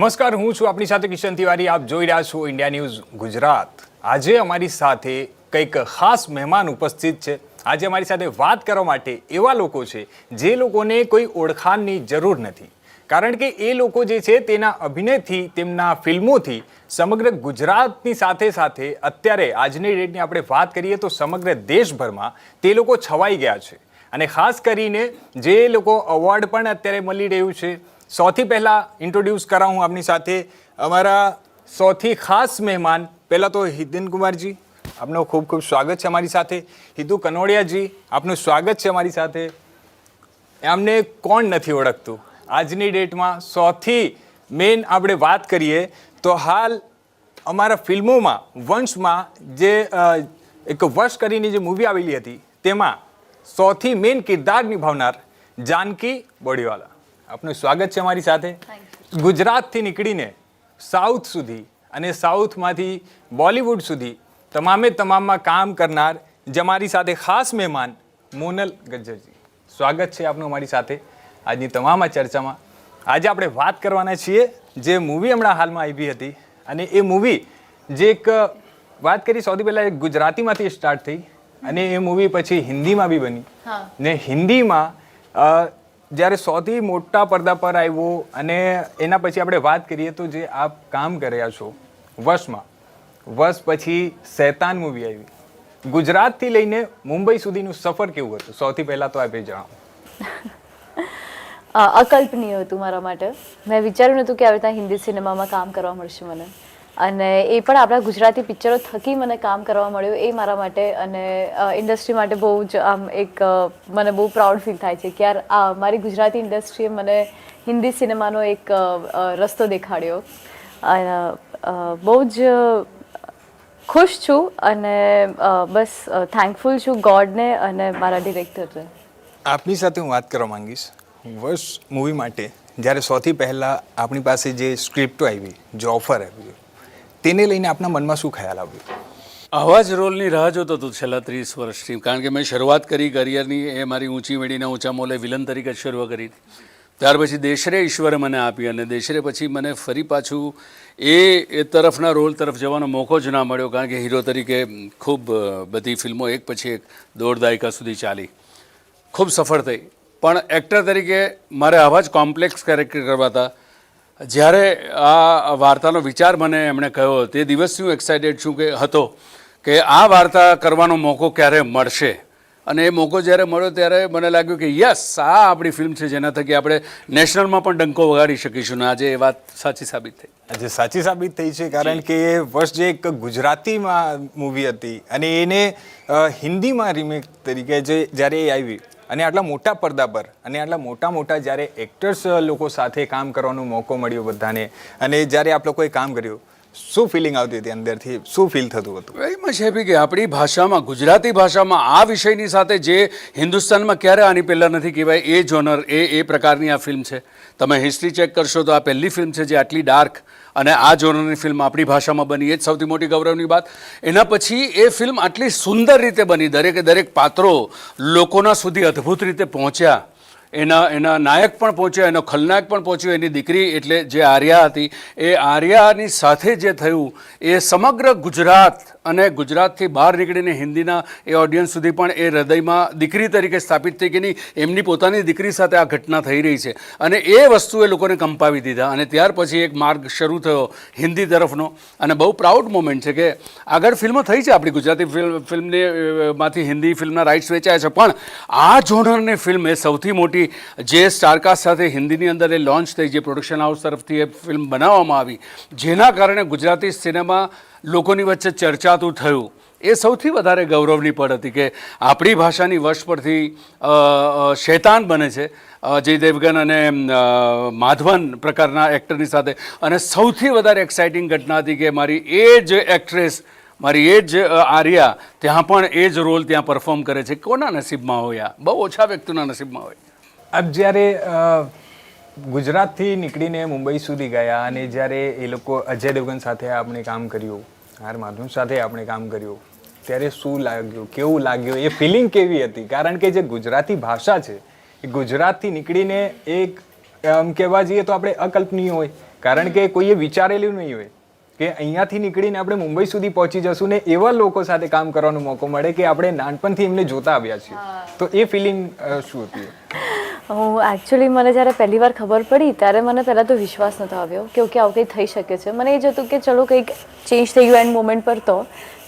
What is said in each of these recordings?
નમસ્કાર, હું છું આપણી સાથે કિશન તિવારી. આપ જોઈ રહ્યા છો ઇન્ડિયા ન્યૂઝ ગુજરાત. આજે અમારી સાથે કંઈક ખાસ મહેમાન ઉપસ્થિત છે. આજે અમારી સાથે વાત કરવા માટે એવા લોકો છે જે લોકોને કોઈ ઓળખાણની જરૂર નથી. કારણ કે એ લોકો જે છે તેના અભિનયથી, તેમના ફિલ્મોથી સમગ્ર ગુજરાતની સાથે સાથે અત્યારે આજની ડેટની આપણે વાત કરીએ તો સમગ્ર દેશભરમાં તે લોકો છવાઈ ગયા છે. અને ખાસ કરીને જે લોકો અવોર્ડ પણ અત્યારે મળી રહ્યું છે સૌથી પહેલાં ઇન્ટ્રોડ્યુસ કરાવું આપની સાથે. અમારા સૌથી ખાસ મહેમાન પહેલાં તો હિતેન કુમારજી, આપનો ખૂબ ખૂબ સ્વાગત છે અમારી સાથે. હિતુ કનોડિયાજી, આપનું સ્વાગત છે અમારી સાથે. એમને કોણ નથી ઓળખતું? આજની ડેટમાં સૌથી મેઇન આપણે વાત કરીએ તો હાલ અમારા ફિલ્મોમાં, વંશમાં જે એક વર્ષ કરીને જે મૂવી આવેલી હતી, તેમાં સૌથી મેઇન કિરદાર નિભાવનાર જાનકી બોડીવાલા. આપનું સ્વાગત છે અમારી સાથે. ગુજરાતથી નીકળીને સાઉથ સુધી અને સાઉથમાંથી બોલિવૂડ સુધી તમામે તમામમાં કામ કરનાર જે અમારી સાથે ખાસ મહેમાન મોનલ ગજ્જરજી. સ્વાગત છે આપનું અમારી સાથે આજની તમામ આ ચર્ચામાં. આજે આપણે વાત કરવાના છીએ જે મૂવી હમણાં હાલમાં આવી હતી અને એ મૂવી જે એક વાત કરી સૌથી પહેલાં એક ગુજરાતીમાંથી સ્ટાર્ટ થઈ અને એ મૂવી પછી હિન્દીમાં બી બની ને હિન્દીમાં જ્યારે સૌથી મોટા પડદા પર આવ્યો અને એના પછી આપણે વાત કરીએ તો જે આપ કામ કર્યા છો, વર્ષમાં, વર્ષ પછી શૈતાન મૂવી આવી. ગુજરાતથી લઈને મુંબઈ સુધીનું સફર કેવું હતું? સૌથી પહેલાં તો આપે જણાવો અકલ્પનીય હતું મારા માટે. મેં વિચાર્યું નહોતું કે આવી રીતના હિન્દી સિનેમામાં કામ કરવા મળશે મને. અને એ પણ આપણા ગુજરાતી પિક્ચરો થકી મને કામ કરવા મળ્યું એ મારા માટે. અને ઇન્ડસ્ટ્રી માટે બહુ જ આમ એક મને બહુ પ્રાઉડ ફીલ થાય છે કે યાર, આ મારી ગુજરાતી ઇન્ડસ્ટ્રીએ મને હિન્દી સિનેમાનો એક રસ્તો દેખાડ્યો. બહુ જ ખુશ છું અને બસ થેન્કફુલ છું ગોડને અને મારા ડિરેક્ટરને. આપની સાથે હું વાત કરવા માંગીશ. વર્ષ મૂવી માટે જ્યારે સૌથી પહેલાં આપણી પાસે જે સ્ક્રિપ્ટો આવી, જે ઓફર આવી તેને લઈને આપના મનમાં શું ખ્યાલ આવ્યો? આવા જ રોલની રાહ જોતો હતો છેલ્લા ત્રીસ વર્ષથી. કારણ કે મેં શરૂઆત કરી કરિયરની, એ મારી ઊંચી વેડીના ઊંચા મોલે વિલન તરીકે શરૂ કરી. ત્યાર પછી દેશરે ઈશ્વરે મને આપી અને દેશરે પછી મને ફરી પાછું એ એ તરફના રોલ તરફ જવાનો મોકો જ ના મળ્યો. કારણ કે હીરો તરીકે ખૂબ બધી ફિલ્મો એક પછી એક દોઢ દાયકા સુધી ચાલી. ખૂબ સફળ થઈ. પણ એક્ટર તરીકે મારે આવા જ કોમ્પ્લેક્સ કેરેક્ટર કરવા હતા જ્યારે આ વાર્તાનો વિચાર મને એમણે કહ્યો, તે દિવસથી હું એક્સાઇટેડ છું કે હતો કે આ વાર્તા કરવાનો મોકો ક્યારે મળશે. અને એ મોકો જ્યારે મળ્યો ત્યારે મને લાગ્યું કે યસ, આ આપણી ફિલ્મ છે, જેના થકી આપણે નેશનલમાં પણ ડંકો વગાડી શકીશું. ને આજે એ વાત સાચી સાબિત થઈ. આજે સાચી સાબિત થઈ છે, કારણ કે એ વર્ષ જે એક ગુજરાતીમાં મૂવી હતી, અને એને હિન્દીમાં રિમેક તરીકે જે, જ્યારે એ આવી અને આટલા મોટા પડદા પર અને આટલા મોટા મોટા જ્યારે એક્ટર્સ લોકો સાથે કામ કરવાનો મોકો મળ્યો બધાને અને જ્યારે આપ લોકોએ કામ કર્યું શું ફિલિંગ આવતી હતી અંદરથી? શું ફીલ થતું હતું? એમાં છે બી કે આપણી ભાષામાં, ગુજરાતી ભાષામાં આ વિષયની સાથે જે હિન્દુસ્તાનમાં ક્યારે આની પહેલાં નથી કહેવાય, એ જોનર એ એ પ્રકારની આ ફિલ્મ છે. તમે હિસ્ટ્રી ચેક કરશો તો આ પહેલી ફિલ્મ છે જે આટલી ડાર્ક અને આ જોનરની ફિલ્મ આપણી ભાષામાં બની. એ જ સૌથી મોટી ગૌરવની વાત. એના પછી એ ફિલ્મ આટલી સુંદર રીતે બની. દરેકે દરેક પાત્રો લોકોના સુધી અદ્ભુત રીતે પહોંચ્યા. એના એના નાયક પણ પહોંચ્યો, એનો ખલનાયક પણ પહોંચ્યો, એની દીકરી એટલે જે આર્યા હતી. એ આર્યાની સાથે જે થયું, એ સમગ્ર ગુજરાત અને ગુજરાતથી બહાર નીકળીને હિન્દીના એ ઓડિયન્સ સુધી પણ એ હૃદયમાં દીકરી તરીકે સ્થાપિત થઈ કે નહીં એમની પોતાની દીકરી સાથે આ ઘટના થઈ રહી છે. અને એ વસ્તુ એ લોકોને કંપાવી દીધા. અને ત્યાર પછી એક માર્ગ શરૂ થયો હિન્દી તરફનો. અને બહુ પ્રાઉડ મોમેન્ટ છે કે આગળ ફિલ્મો થઈ છે આપણી ગુજરાતી ફિલ્મ ફિલ્મની માંથી હિન્દી ફિલ્મના રાઇટ્સ વેચાયા છે. પણ આ જોનરની ફિલ્મ એ સૌથી મોટી જે સ્ટારકાસ્ટ સાથે હિન્દીની અંદર એ લોન્ચ થઈ, જે પ્રોડક્શન હાઉસ તરફથી એ ફિલ્મ બનાવવામાં આવી, જેના કારણે ગુજરાતી સિનેમા લોકોની વચ્ચે ચર્ચાતું થયું. એ સૌથી વધારે ગૌરવની પડ હતી કે આપણી ભાષાની વશ પરથી શૈતાન બને છે. જય દેવગન અને માધવન પ્રકારના એક્ટરની સાથે. અને સૌથી વધારે એક્સાઇટિંગ ઘટના હતી કે મારી એ જ એક્ટ્રેસ મારી એ જ આર્યા, ત્યાં પણ એ જ રોલ ત્યાં પરફોર્મ કરે છે. કોના નસીબમાં હોય બહુ ઓછા વ્યક્તિના નસીબમાં હોય. આપ જ્યારે ગુજરાતથી નીકળીને મુંબઈ સુધી ગયા અને જ્યારે એ લોકો અજય દેવગન સાથે આપણે કામ કર્યું આર માધુન સાથે આપણે કામ કર્યું ત્યારે શું લાગ્યું કેવું લાગ્યું એ ફિલિંગ કેવી હતી? કારણ કે જે ગુજરાતી ભાષા છે એ ગુજરાતથી નીકળીને એક આમ કહેવા જઈએ તો આપણે અકલ્પનીય હોય. કારણ કે કોઈએ વિચારેલું નહીં હોય કે અહીંયાથી નીકળીને આપણે મુંબઈ સુધી પહોંચી જશું ને એવા લોકો સાથે કામ કરવાનો મોકો મળે કે આપણે નાનપણથી એમને જોતા આવ્યા છીએ. તો એ ફિલિંગ શું હતી? હું એકચ્યુઅલી મને જ્યારે પહેલી વાર ખબર પડી, ત્યારે મને પહેલાં તો વિશ્વાસ નહોતો આવ્યો કે ઓકે, આવું કંઈ થઈ શકે છે. મને એ જ હતું કે ચલો કંઈક ચેન્જ થઈ ગયું એન્ડ મોમેન્ટ પર તો.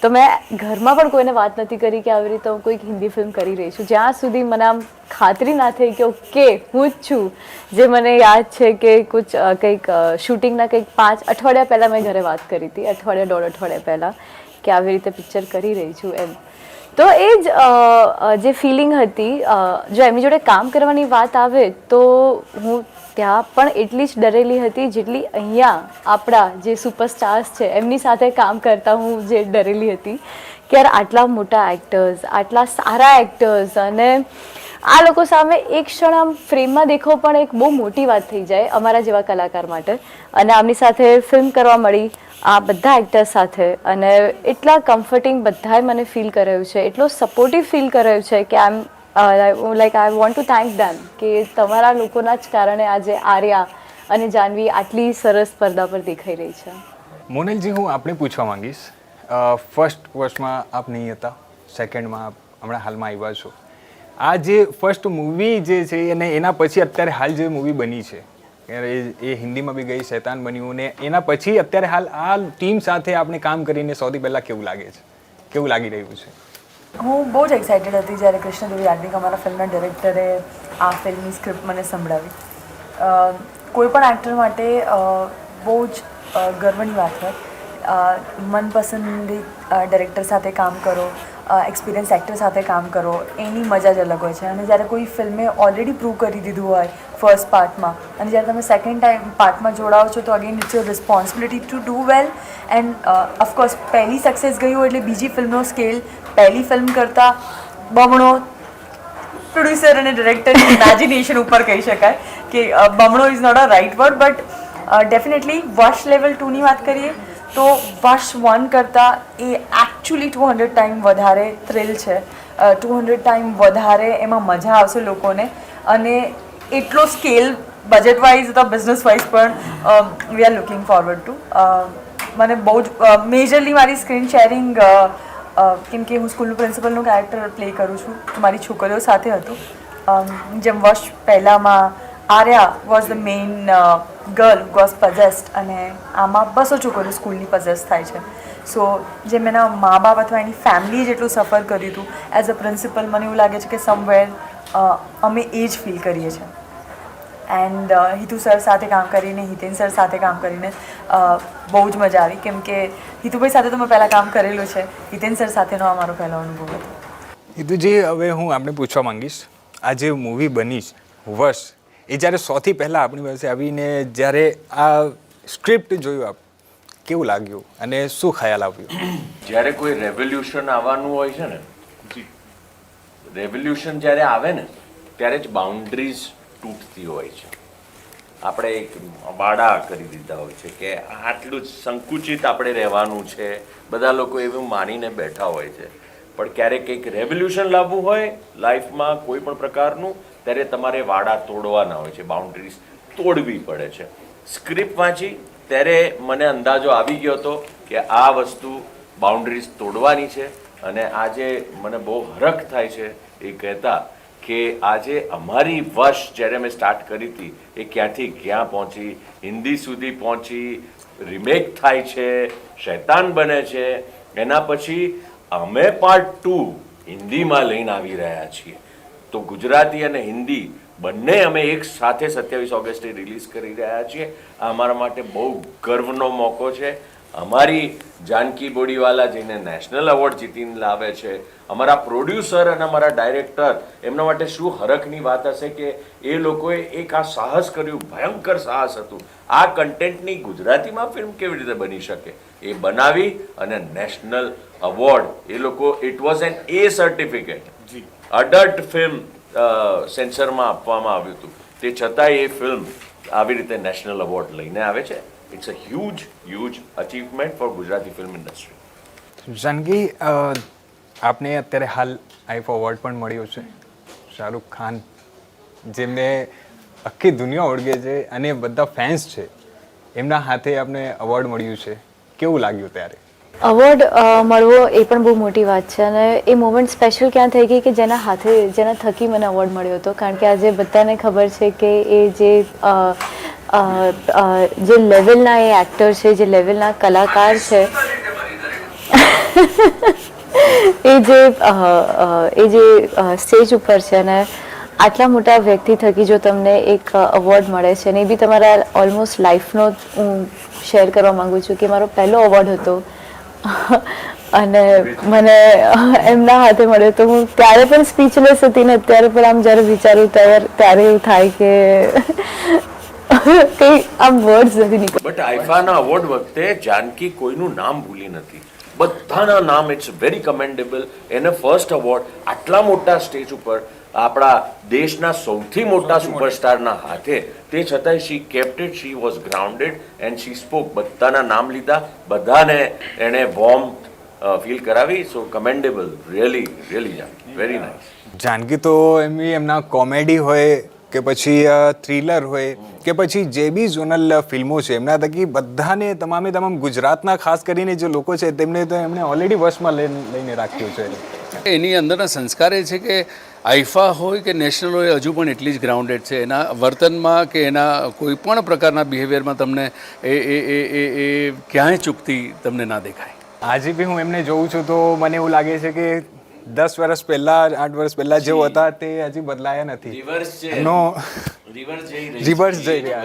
તો મેં ઘરમાં પણ કોઈને વાત નથી કરી કે આવી રીતે હું કોઈક હિન્દી ફિલ્મ કરી રહી છું. જ્યાં સુધી મને આમ ખાતરી ના થઈ કે ઓકે, હું જ છું, જે મને યાદ છે કે કુછ કંઈક શૂટિંગના કંઈક પાંચ અઠવાડિયા પહેલાં મેં ઘરે વાત કરી હતી, અઠવાડિયા, દોઢ અઠવાડિયા પહેલાં, કે આવી રીતે પિક્ચર કરી રહી છું એમ. તો એ જ જે ફિલિંગ હતી જો એમની જોડે કામ કરવાની વાત આવે તો હું ત્યાં પણ એટલી જ ડરેલી હતી જેટલી અહીંયા આપણા જે સુપરસ્ટાર્સ છે, એમની સાથે કામ કરતા હું જે ડરેલી હતી. કે યાર આટલા મોટા એક્ટર્સ આટલા સારા એક્ટર્સ અને આ લોકો સામે એક ક્ષણ આમ ફ્રેમમાં દેખો પણ એક બહુ મોટી વાત થઈ જાય અમારા જેવા કલાકાર માટે. અને આમની સાથે ફિલ્મ કરવા મળી આ બધા એક્ટર્સ સાથે. અને એટલા કમ્ફર્ટિંગ બધાએ મને ફીલ કરાયું છે. એટલો સપોર્ટિવ ફીલ કરાયું છે કે આમ like I want to thank them કે તમારા લોકોના જ કારણે આજે આર્યા અને જાનવી આટલી સરસ સ્પર્ધા પર દેખાઈ રહી છે. મોનલજી, હું આપણે પૂછવા માંગીશ. ફર્સ્ટ વર્ષમાં આપ નહીં હતા. સેકન્ડમાં આપ હમણાં હાલમાં આવ્યા છો. આ જે ફર્સ્ટ મૂવી જે છે અને એના પછી અત્યારે હાલ જે મૂવી બની છે, એ હિન્દીમાં બી ગઈ શૈતાન બન્યું ને એના પછી અત્યારે હાલ આ ટીમ સાથે આપણે કામ કરીને સૌથી પહેલાં કેવું લાગે છે? કેવું લાગી રહ્યું છે? હું બહુ જ એક્સાઇટેડ હતી જ્યારે કૃષ્ણદેવ યાજ્ઞિક અમારા ફિલ્મના ડિરેક્ટરે આ ફિલ્મની સ્ક્રિપ્ટ મને સંભળાવી. કોઈ પણ એક્ટર માટે બહુ જ ગર્વની વાત હોય. અ, મનપસંદી ડિરેક્ટર સાથે કામ કરો એક્સપિરિયન્સ એક્ટર સાથે કામ કરો એની મજા જ અલગ હોય છે. અને જ્યારે કોઈ ફિલ્મે ઓલરેડી પ્રૂવ કરી દીધું હોય ફર્સ્ટ પાર્ટમાં અને જ્યારે તમે સેકન્ડ ટાઈમ પાર્ટમાં જોડાઓ છો તો again it's your responsibility to do well and of course પહેલી સક્સેસ ગઈ હોય એટલે બીજી ફિલ્મનો સ્કેલ પહેલી ફિલ્મ કરતાં બમણો પ્રોડ્યુસર અને ડિરેક્ટરની ઇમેજિનેશન ઉપર કહી શકાય કે બમણો is not a right word but definitely વર્ષ લેવલ ટુની વાત કરીએ તો વર્ષ વન કરતાં એ એકચ્યુઅલી ટુ હંડ્રેડ ટાઈમ વધારે થ્રિલ છે. ટુ હંડ્રેડ ટાઈમ વધારે એમાં મજા આવશે લોકોને. અને એટલો સ્કેલ બજેટ વાઇઝ અથવા બિઝનેસ વાઇઝ પણ we are looking forward to મને બહુ જ મેજરલી મારી સ્ક્રીન શેરિંગ કેમ કે હું સ્કૂલનું પ્રિન્સિપલનું કેરેક્ટર પ્લે કરું છું. મારી છોકરીઓ સાથે હતું. જેમ વર્ષ પહેલાંમાં Aarya was the main girl was possessed અને આમાં બસો છોકરીઓ સ્કૂલની પઝેસ્ટ થાય છે. સો જેમ એના મા બાપ અથવા એની ફેમિલી જેટલું સફર કર્યું હતું એઝ અ પ્રિન્સિપલ મને એવું લાગે છે કે સમવેર અમે એ જ ફીલ કરીએ છીએ. એન્ડ હિતુ સર સાથે કામ કરીને, હિતેન સર સાથે કામ કરીને બહુ જ મજા આવી. કેમ કે હિતુભાઈ સાથે તો મેં પહેલાં કામ કરેલું છે. હિતેન સર સાથેનો આ મારો પહેલો અનુભવ હતો. હિતુજી જે હવે હું આપણે પૂછવા માંગીશ. આ જે મૂવી બની વર્ષ એ જ્યારે સૌથી પહેલાં આપણી પાસે આવીને જ્યારે આ સ્ક્રિપ્ટ જોયું આપ કેવું લાગ્યું અને શું ખ્યાલ આવ્યો? જ્યારે કોઈ રેવોલ્યુશન આવવાનું હોય છે ને રેવોલ્યુશન જ્યારે આવે ને ત્યારે જ બાઉન્ડ્રીઝ તૂટતી હોય છે. આપણે એક વાડા કરી દીધા હોય છે કે આટલું જ સંકુચિત આપણે રહેવાનું છે બધા લોકો એવું માનીને બેઠા હોય છે. પણ ક્યારેક કંઈક રેવોલ્યુશન લાવવું હોય લાઈફમાં કોઈ પણ પ્રકારનું ત્યારે તમારે વાડા તોડવાના હોય છે બાઉન્ડ્રીઝ તોડવી પડે છે. સ્ક્રિપ્ટ વાંચી, ત્યારે મને અંદાજો આવી ગયો હતો કે આ વસ્તુ બાઉન્ડ્રીઝ તોડવાની છે અને આજે મને બહુ હરખ થાય છે એ કહેતા કે આજે અમારી વર્ષ જ્યારે મેં સ્ટાર્ટ કરી હતી, એ ક્યાંથી ક્યાં પહોંચી, હિન્દી સુધી પહોંચી રિમેક થાય છે, શૈતાન બને છે, એના પછી અમે પાર્ટ ટુ હિન્દીમાં લઈને આવી રહ્યા છીએ. તો ગુજરાતી અને હિન્દી બંને અમે એક સાથે સત્યાવીસ ઓગસ્ટે રિલીઝ કરી રહ્યા છીએ. આ અમારા માટે બહુ ગર્વનો મોકો છે. અમારી જાનકી બોડીવાલા જેને નેશનલ એવોર્ડ જીતીને લાવે છે અમારા પ્રોડ્યુસર અને અમારા ડાયરેક્ટર એમના માટે શું હરખની વાત હશે કે એ લોકોએ એક આ સાહસ કર્યું ભયંકર સાહસ હતું. આ કન્ટેન્ટની ગુજરાતીમાં ફિલ્મ કેવી રીતે બની શકે? એ બનાવી અને નેશનલ અવોર્ડ એ લોકો it was an A certificate adult film સેન્સરમાં આપવામાં આવ્યું હતું. તે છતાંય એ ફિલ્મ આવી રીતે નેશનલ એવોર્ડ લઈને આવે છે. It's a huge huge achievement for Gujarati film industry Janki uh, આપને અત્યારે હાલ આઈફો અવોર્ડ પણ મળ્યો છે શાહરૂખ ખાન જેમને આખી દુનિયા ઓળખે છે અને બધા ફેન્સ છે એમના હાથે આપને અવોર્ડ મળ્યું છે કેવું લાગ્યું ત્યારે અવોર્ડ મળવો એ પણ બહુ મોટી વાત છે અને એ મોમેન્ટ સ્પેશિયલ ક્યાં થઈ ગઈ કે જેના હાથે જેના થકી મને અવોર્ડ મળ્યો હતો? કારણ કે આજે બધાને ખબર છે કે એ જે અ, જે લેવલના એ એક્ટર છે, જે લેવલના કલાકાર છે, એ જે એ જે સ્ટેજ ઉપર છે અને આટલા મોટા વ્યક્તિ થકી જો તમને એક અવોર્ડ મળે છે ને એ બી તમારા ઓલમોસ્ટ લાઈફનો હું શેર કરવા માગું છું કે મારો પહેલો અવોર્ડ હતો. અને મને એમના હાથે મળ્યો તો હું ત્યારે પણ સ્પીચલેસ હતી ને અત્યારે પણ આમ જ્યારે વિચારું ત્યારે ત્યારે એવું થાય કે કંઈ આમ વર્ડ્સ નથી નીકળતા. બટ આઈફાના અવોર્ડ વખતે જાનકી કોઈનું નામ ભૂલી નથી. બધાના નામ ઇટ્સ વેરી કમેન્ડેબલ એને ફર્સ્ટ અવોર્ડ આટલા મોટા સ્ટેજ ઉપર આપણા દેશના સૌથી મોટા સુપરસ્ટારના હાથે. તે છતાંય she kept she was grounded and she spoke બધાના નામ લીધા. બધાને એણે વોર્મ ફીલ કરાવી. So commendable really really very nice Janki તો એમની એમના કોમેડી હોય કે પછી થ્રિલર હોય કે પછી જે બી ઝોનલ ફિલ્મો છે એમના થકી બધાને તમામે તમામ ગુજરાતના ખાસ કરીને જે લોકો છે તેમને તો એમણે ઓલરેડી વશમાં લઈને રાખ્યું છે. એની અંદરના સંસ્કાર એ છે કે આઈફા હોય કે નેશનલ હોય હજુ પણ એટલી જ ગ્રાઉન્ડેડ છે. એના વર્તનમાં કે એના કોઈ પણ પ્રકારના બિહેવિયરમાં તમને એ એ એ એ એ ક્યાંય ચૂકતી તમને ના દેખાય. આજે બી હું એમને જોઉં છું તો મને એવું લાગે છે કે દસ વર્ષ પહેલા આઠ વર્ષ પહેલા જેવો હતા તે હજી બદલાયા નથી. રિવર્સ રિવર્સ જઈ રહી રિવર્સ જઈ રહ્યા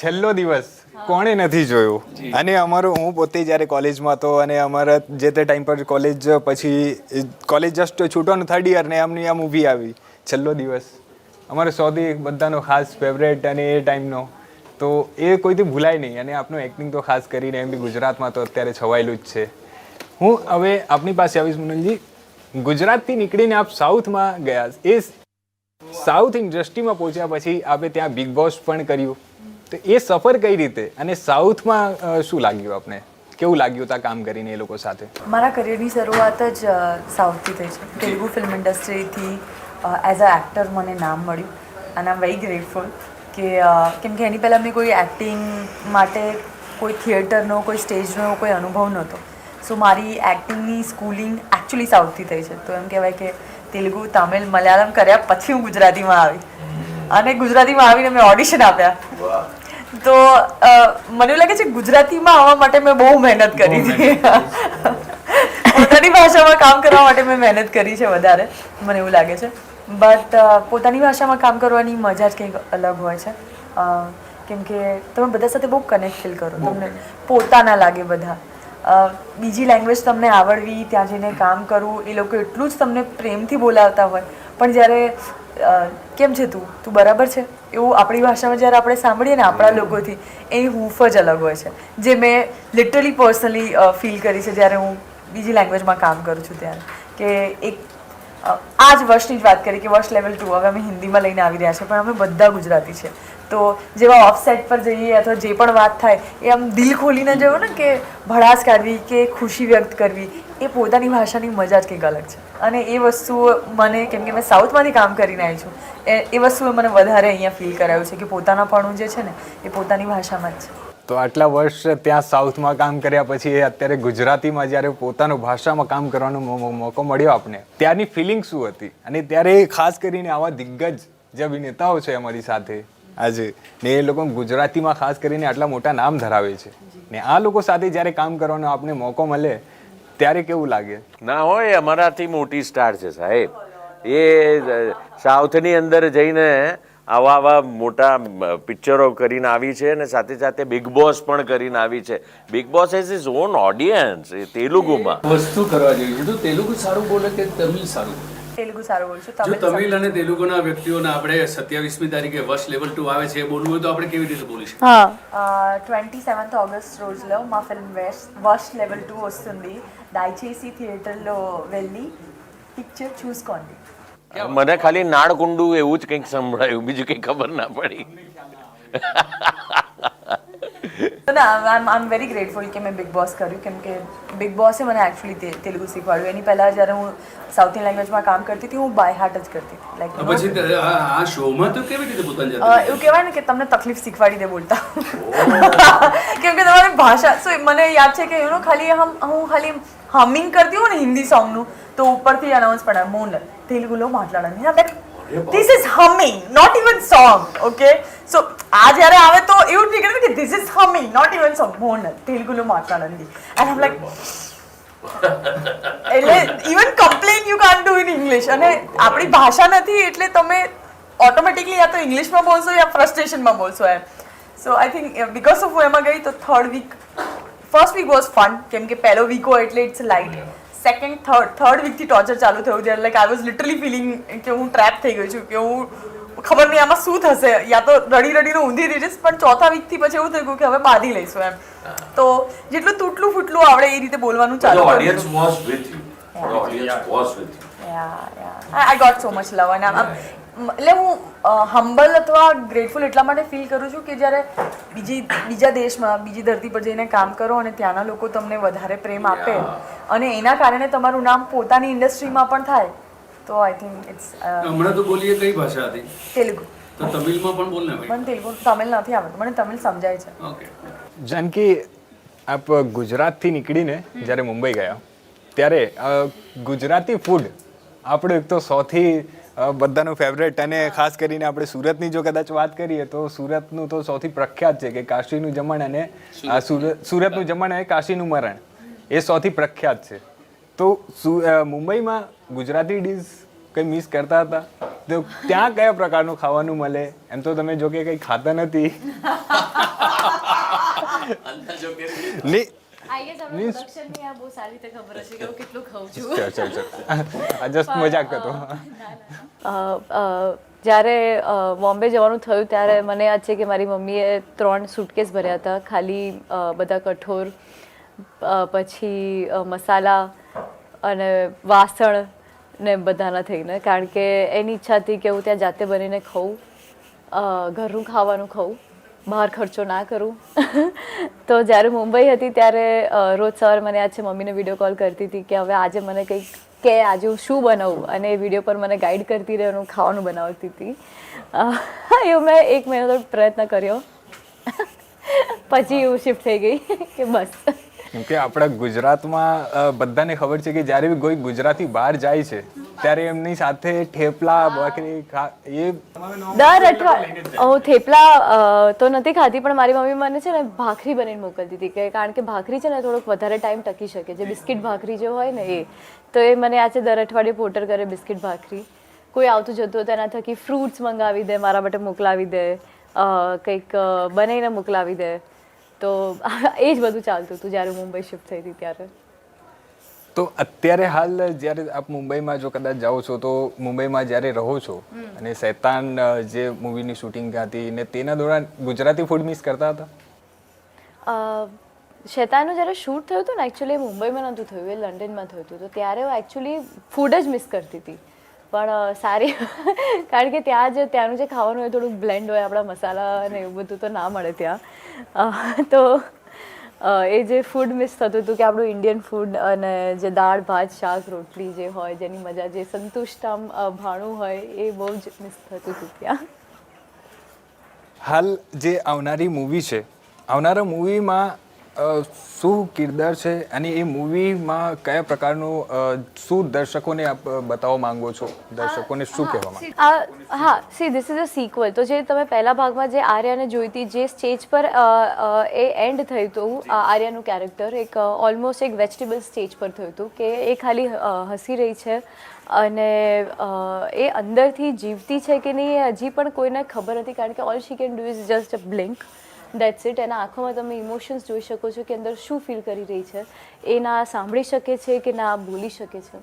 છેલ્લો દિવસ. કોણે નથી જોયું. અને અમારો હું પોતે જ્યારે કોલેજમાં હતો અને અમારા જે તે ટાઈમ પર કોલેજ પછી કોલેજ જસ્ટ છૂટવાનું થર્ડ યર ને આમની આ મૂવી આવી. છેલ્લો દિવસ. અમારો સૌથી બધાનો ખાસ ફેવરેટ અને એ ટાઈમનો. તો એ કોઈથી ભૂલાય નહીં. અને આપનું એક્ટિંગ તો ખાસ કરીને એમ બી ગુજરાતમાં તો અત્યારે છવાયેલું જ છે. હું હવે આપની પાસે આવીશ મુનલજી. ગુજરાતથી નીકળીને આપ સાઉથમાં ગયા. એ સાઉથ ઇન્ડસ્ટ્રીમાં પહોંચ્યા પછી આપણે ત્યાં બિગ બોસ પણ કર્યું. તો એ સફર કઈ રીતે? અને સાઉથમાં શું લાગ્યું આપને? કેવું લાગ્યું ત્યાં કામ કરીને એ લોકો સાથે? મારા કરિયરની શરૂઆત જ સાઉથથી થઈ છે. તેલુગુ ફિલ્મ ઇન્ડસ્ટ્રીથી એઝ અ એક્ટર મને નામ મળ્યું. અને આમ વેરી ગ્રેટફુલ કે કેમ કે એની પહેલાં મેં કોઈ એક્ટિંગ માટે કોઈ થિયેટરનો કોઈ સ્ટેજનો કોઈ અનુભવ નહોતો. સો મારી એક્ટિંગની સ્કૂલિંગ એકચ્યુઅલી સાઉથથી થઈ છે. તો એમ કહેવાય કે તેલુગુ તમિલ મલયાલમ કર્યા પછી હું ગુજરાતીમાં આવી. અને ગુજરાતીમાં આવીને મેં ઓડિશન આપ્યા. તો મને એવું લાગે છે ગુજરાતીમાં આવવા માટે મેં બહુ મહેનત કરી હતી. પોતાની ભાષામાં કામ કરવા માટે મેં મહેનત કરી છે વધારે મને એવું લાગે છે. બટ પોતાની ભાષામાં કામ કરવાની મજા જ કંઈક અલગ હોય છે. કેમ કે તમે બધા સાથે બહુ કનેક્ટ ફીલ કરો. તમને પોતાના લાગે બધા. બીજી લેંગ્વેજ તમને આવડવી ત્યાં જઈને કામ કરવું એ લોકો એટલું જ તમને પ્રેમથી બોલાવતા હોય. પણ જ્યારે કેમ છે તું? તું બરાબર છે? એવું આપણી ભાષામાં જ્યારે આપણે સાંભળીએ ને આપણા લોકોથી એની હૂફ જ અલગ હોય છે. જે મેં લિટરલી પર્સનલી ફીલ કરી છે જ્યારે હું બીજી લેંગ્વેજમાં કામ કરું છું ત્યારે. કે એક આ જ વર્ષની જ વાત કરી કે વર્ષ લેવલ ટુ હવે અમે હિન્દીમાં લઈને આવી રહ્યા છે પણ અમે બધા ગુજરાતી છે. તો જેવા ઓફસેટ પર જઈએ અથવા જે પણ વાત થાય, એ આમ દિલ ખોલીને જવું ને કે ભડાસ કાઢવી કે ખુશી વ્યક્ત કરવી, એ પોતાની ભાષાની મજા જ કંઈક અલગ છે. અને એ વસ્તુ મને, કેમ કે મેં સાઉથમાંથી કામ કરીને આવી છું, એ એ વસ્તુએ મને વધારે અહીંયા ફીલ કરાયું છે કે પોતાનાપણું જે છે ને, એ પોતાની ભાષામાં જ છે. તો આટલા વર્ષ ત્યાં સાઉથમાં કામ કર્યા પછી અત્યારે ગુજરાતીમાં જ્યારે પોતાનું ભાષામાં કામ કરવાનો મોકો મળ્યો આપને, ત્યારની ફિલિંગ શું હતી? અને ત્યારે ખાસ કરીને આવા દિગ્ગજ જે અભિનેતાઓ છે અમારી સાથે, આજે ને એ લોકો ગુજરાતીમાં ખાસ કરીને આટલા મોટા નામ ધરાવે છે. ને આ લોકો સાથે જ્યારે કામ કરવાનો આપને મોકો મળે, ત્યારે કેવું લાગે? ના હોય અમારાથી મોટી સ્ટાર છે સાહેબ. એ સાઉથની અંદર જઈને આવા આવા મોટા અ, પિક્ચરો કરીને આવી છે અને સાથે સાથે બિગ બોસ પણ કરીને આવી છે Bigg Boss has is on audience એ તેલુગુમાં વસ્તુ કરવા જેવી છે તો તેલુગુ સારું બોલે કે તમિલ સારું બોલે તેલુગુ સારું બોલું છું જો તમિલ તમિલ અને તેલુગુના વ્યક્તિઓને આપણે સત્યાવીસમી તારીખે વર્ષ લેવલ ટુ આવે છે એ બોલવું હોય તો આપણે કેવી રીતે બોલી શકીએ હા ట్వంటీ సెవెంత్ ఆగస్ట్ రోజులో మా film west worst level too వస్తుంది దయచేసి థియేటర్లో వెళ్ళి పిక్చర్ చూసుకోండి મને ખાલી નાળકુંડુ એવું જ કંઈક સંભળાયું બીજું કંઈ ખબર ના પડી. એમ વેરી ગ્રેટફુલ કે મેં બિગ બોસ કર્યું કેમ કે બિગ બોસે મને એકચ્યુઅલી તેલુગુ શીખવાડ્યું. એની પહેલાં જ્યારે હું સાઉથ લેંગ્વેજમાં કામ કરતી હતી હું બાય હાર્ટ જ કરતી હતી. લાઈક પછી આ આ શોમાં તો કેવી રીતે પોતાની એવું કહેવાય ને કે તમને તકલીફ શીખવાડી દે બોલતા. કેમ કે તમારી ભાષા સો મને યાદ છે કે યુ નો ખાલી હમ હું ખાલી હમિંગ કરતી હું ને હિન્દી સોંગનું તો ઉપરથી అనౌన్స్ పడారు మోనల్ తెలుగులో మాట్లాడండి this is humming not even song okay so આ જ્યારે આવે તો એવું જ કે this is humming not even song Monal તેલુગુలో మాట్లాడండి అండ్ ఐమ్ લાઈક એટલે even complain you can do in English અને આપણી ભાષા નથી એટલે તમે ઓટોમેટિકલી યા તો ઇંગ્લિશમાં બોલશો યા ફ્રસ્ટ્રેશનમાં બોલશો એમ. So I think because of હું એમાં ગઈ તો third week first week was fun કેમ કે પહેલો વીક હોય એટલે it's light second third third વીકથી torture ચાલુ થયું છે. Like I was literally feeling કે હું ટ્રેપ થઈ ગઈ છું કે હું ખબર નહીં આમાં શું થશે. યા તો રડી રડીને ઊંધી રહી જઈશ પણ ચોથા વીકથી પછી એવું થઈ ગયું કે હવે બાંધી લઈશું એમ. તો જેટલું તૂટલું ફૂટલું આવડે એ રીતે બોલવાનું ચાલુ you. Yeah, yeah. I, I got so much એટલે હું હમ્બલ અથવા ગ્રેટફુલ એટલા માટે ફીલ કરું છું કે જ્યારે બીજી બીજા દેશમાં બીજી ધરતી પર જઈને કામ કરો અને ત્યાંના લોકો તમને વધારે પ્રેમ આપે અને એના કારણે તમારું નામ પોતાની ઇન્ડસ્ટ્રીમાં પણ થાય તો આઈ થિંક ઇટ્સ હમણાં તો બોલીએ કઈ ભાષા હતી? તેલુગુ. તો તમિલમાં પણ બોલને ભાઈ? મને તેલુગુ તમિલ નથી આવડતું મને તમિલ સમજાય છે. ઓકે જાનકી આપ ગુજરાતથી નીકળીને જ્યારે મુંબઈ ગયા ત્યારે ગુજરાતી ફૂડ આપણું એક તો સૌથી બધાનું ફેવરેટ અને ખાસ કરીને આપણે સુરતની જો કદાચ વાત કરીએ તો સુરતનું તો સૌથી પ્રખ્યાત છે કે કાશીનું જમણ અને સુરતનું. જમણ અને કાશીનું મરણ એ સૌથી પ્રખ્યાત છે. તો સુ મુંબઈમાં ગુજરાતી ડીશ કંઈ મિસ કરતા હતા? તો ત્યાં કયા પ્રકારનું ખાવાનું મળે? એમ તો તમે જો કે કંઈ ખાતા નથી. નહીં બહુ સારી રીતે ખબર હશે કે હું કેટલું ખાઉં છું. ચાલ ચાલ. ચાલ જસ્ટ મજાક કરતો અ, અ, જ્યારે બોમ્બે જવાનું થયું ત્યારે મને યાદ છે કે મારી મમ્મીએ ત્રણ સુટકેસ ભર્યા હતા. ખાલી બધા કઠોર પછી મસાલા અને વાસણ ને બધાના થઈને. કારણ કે એની ઈચ્છા હતી કે હું ત્યાં જાતે બનીને ખાઉં ઘરનું ખાવાનું ખાઉં. બહાર ખર્ચો ના કરું. તો જ્યારે મુંબઈ હતી ત્યારે રોજ સવારે મને આજે મમ્મીને વીડિયો કોલ કરતી હતી કે હવે આજે મને કંઈક કે, આજે હું શું બનાવું? અને એ વીડિયો પર મને ગાઈડ કરતી રહે હું ખાવાનું બનાવતી હતી. એવું મેં એક મહિનો પ્રયત્ન કર્યો. પછી હું શિફ્ટ થઈ ગઈ કે બસ. કેમ કે આપણા ગુજરાતમાં બધાને ખબર છે કે જ્યારે બી કોઈ ગુજરાતી બહાર જાય છે ત્યારે એમની સાથે થેપલા ભાખરી એ દર અઠવાડિયે હું થેપલા તો નથી ખાધી પણ મારી મમ્મી મને છે ને ભાખરી બનાવીને મોકલતી હતી કે કારણ કે ભાખરી છે ને થોડોક વધારે ટાઈમ ટકી શકે જે બિસ્કિટ ભાખરી જે હોય ને એ. તો એ મને આજે દર અઠવાડિયે પોટર કરે બિસ્કિટ ભાખરી. કોઈ આવતું જતું હોય તેના થકી ફ્રૂટ્સ મંગાવી દે મારા માટે મોકલાવી દે કંઈક બનાવીને મોકલાવી દે. તો એ જ બધું ચાલતું હતું જ્યારે મુંબઈ શિફ્ટ થઈ હતી ત્યારે. તો અત્યારે હાલ જ્યારે આપ મુંબઈમાં જો કદાચ જાઓ છો તો મુંબઈમાં જ્યારે રહો છો અને શૈતાન જે મૂવીની શૂટિંગ હતી ને તેના દોરાન ગુજરાતી ફૂડ મિસ કરતા હતા? શૈતાનનું જ્યારે શૂટ થયું હતું ને એકચ્યુઅલી મુંબઈમાં નહોતું થયું એ લંડનમાં થયું હતું. તો ત્યારે હું એકચ્યુઅલી ફૂડ જ મિસ કરતી હતી. પણ સારી. કારણ કે ત્યાં જ, ત્યાંનું જે ખાવાનું હોય, થોડુંક બ્લેન્ડ હોય, આપણા મસાલા અને એવું બધું તો ના મળે ત્યાં. તો એ જે ફૂડ મિસ થતું હતું કે આપણું ઇન્ડિયન ફૂડ અને જે દાળ, ભાત, શાક, રોટલી જે હોય, જેની મજા, જે સંતુષ્ટમ ભાણું હોય, એ બહુ જ મિસ થતું હતું ત્યાં. હાલ જે આવનારી મૂવી છે, આવનારા મૂવીમાં શું કિરદાર છે અને એ મૂવીમાં કયા પ્રકારનું શું દર્શકોને આપ બતાવવા માંગો છો? દર્શકોને શું કહેવા માંગો હા see this is a sequel તો જે તમે પહેલા ભાગમાં જે આર્યાને જોઈતી જે સ્ટેજ પર એ એન્ડ થયું હતું આર્યાનું કેરેક્ટર એક ઓલમોસ્ટ એક વેજીટેબલ સ્ટેજ પર થયું હતું કે એ ખાલી હસી રહી છે અને એ અંદરથી જીવતી છે કે નહીં એ હજી પણ કોઈને ખબર નથી કારણ કે all she can do is just a blink that's it એના આંખોમાં તમે ઇમોશન્સ જોઈ શકો છો કે અંદર શું ફીલ કરી રહી છે. એ ના સાંભળી શકે છે કે ના બોલી શકે છે.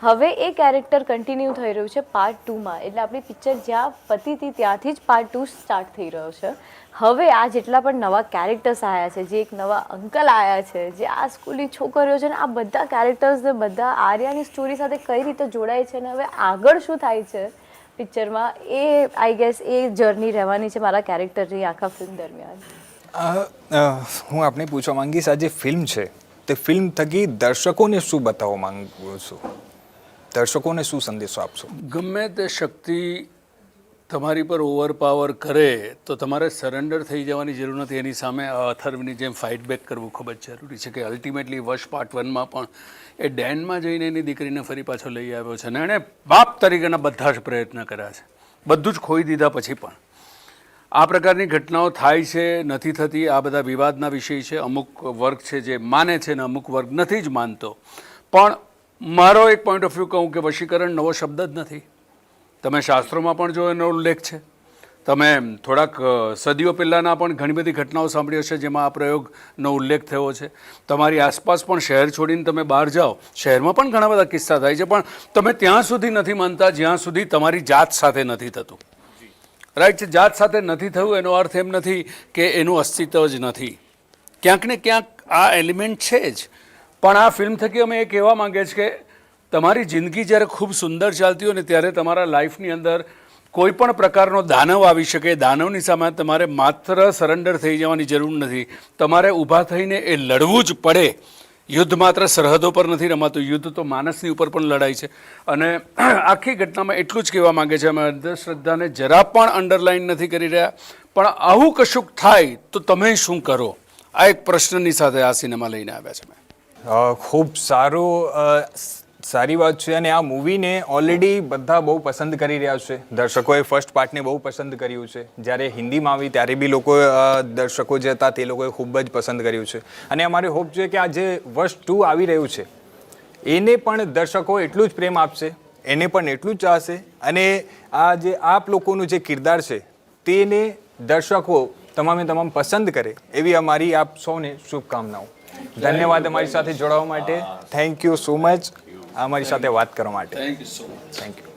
હવે એ કેરેક્ટર કન્ટિન્યુ થઈ રહ્યું છે પાર્ટ ટુમાં એટલે આપણી પિક્ચર જ્યાં પતી હતી ત્યાંથી જ પાર્ટ ટુ સ્ટાર્ટ થઈ રહ્યો છે. હવે આ જેટલા પણ નવા કેરેક્ટર્સ આવ્યા છે, જે એક નવા અંકલ આવ્યા છે, જે આ સ્કૂલની છોકરીઓ છે ને, આ બધા કેરેક્ટર્સને બધા આર્યાની સ્ટોરી સાથે કઈ રીતે જોડાય છે ને, હવે આગળ શું થાય છે? પિક્ચરમાં એ આઈ ગેસ એ જર્ની રહેવાની છે મારા કેરેક્ટરની આખા ફિલ્મ દરમિયાન. હું આપને પૂછવા માંગીશ આ જે ફિલ્મ છે તે ફિલ્મ થકી દર્શકોને શું બતાવવા માંગુ છું? દર્શકોને શું સંદેશો આપશો? ગમે તે શક્તિ તમારી પર ઓવરપાવર કરે, તો તમારે સરેન્ડર થઈ જવાની જરૂર નથી. એની સામે અથર્વની જેમ ફાઇટ બેક કરવું ખૂબ જ જરૂરી છે કે અલ્ટિમેટલી વશ પાર્ટ વનમાં પણ એ ડેનમાં જઈને એની દીકરીને ફરી પાછો લઈ આવ્યો છે. અને એણે બાપ તરીકેના બધા જ પ્રયત્ન કર્યા છે. બધું જ ખોઈ દીધા પછી પણ. આ પ્રકારની ઘટનાઓ થાય છે, નથી થતી, આ બધા વિવાદના વિષય છે. અમુક વર્ગ છે જે માને છે ને અમુક વર્ગ નથી જ માનતો. પણ મારો એક પોઈન્ટ ઓફ વ્યૂ કહું કે વશીકરણ નવો શબ્દ જ નથી. તમે શાસ્ત્રોમાં પણ જો એનો ઉલ્લેખ છે. તમે થોડાક સદીઓ પહેલાંના પણ ઘણી બધી ઘટનાઓ સાંભળી હશે જેમાં આ પ્રયોગનો ઉલ્લેખ થયો છે. તમારી આસપાસ પણ શહેર છોડીને તમે બહાર જાઓ. શહેરમાં પણ ઘણા બધા કિસ્સા થાય છે, પણ તમે ત્યાં સુધી નથી માનતા જ્યાં સુધી તમારી જાત સાથે નથી થતું. રાઈટ છે જાત સાથે નથી થયું એનો અર્થ એમ નથી કે એનું અસ્તિત્વ જ નથી. ક્યાંક ને ક્યાંક આ એલિમેન્ટ છે જ. પણ આ ફિલ્મ થકી અમે એ કહેવા માંગીએ છીએ કે તમારી જિંદગી જ્યારે ખૂબ સુંદર ચાલતી હોય ને ત્યારે તમારા લાઈફની અંદર કોઈ પણ પ્રકારનો દાનવ આવી શકે. દાનવની સામે તમારે માત્ર સરેન્ડર થઈ જવાની જરૂર નથી. તમારે ઊભા થઈને એ લડવું જ પડે. યુદ્ધ માત્ર સરહદો પર નથી રમાતું. યુદ્ધ તો માનસની ઉપર પણ લડાય છે. અને આખી ઘટનામાં એટલું જ કહેવા માંગે છે, અમે અંધશ્રદ્ધાને જરા પણ અંડરલાઈન નથી કરી રહ્યા. પણ આવું કશુંક થાય તો તમે શું કરો? આ એક પ્રશ્નની સાથે આ સિનેમા લઈને આવ્યા છે, મેં. ખૂબ સારું સારી વાત છે અને આ મૂવીને ઓલરેડી બધા બહુ પસંદ કરી રહ્યા છે. દર્શકોએ ફર્સ્ટ પાર્ટને બહુ પસંદ કર્યું છે. જ્યારે હિન્દીમાં આવી ત્યારે બી લોકો દર્શકો જે હતા તે લોકોએ ખૂબ જ પસંદ કર્યું છે. અને અમારે હોપ છે કે આ જે વર્ષ ટુ આવી રહ્યું છે, એને પણ દર્શકો એટલું જ પ્રેમ આપશે, એને પણ એટલું જ ચાહશે અને આ જે આપ લોકોનું જે કિરદાર છે તેને દર્શકો તમામે તમામ પસંદ કરે એવી અમારી આપ સૌને શુભકામનાઓ. ધન્યવાદ અમારી સાથે જોડાવા માટે. થેન્ક યુ સો મચ અમારી સાથે વાત કરવા માટે. Thank you so much thank you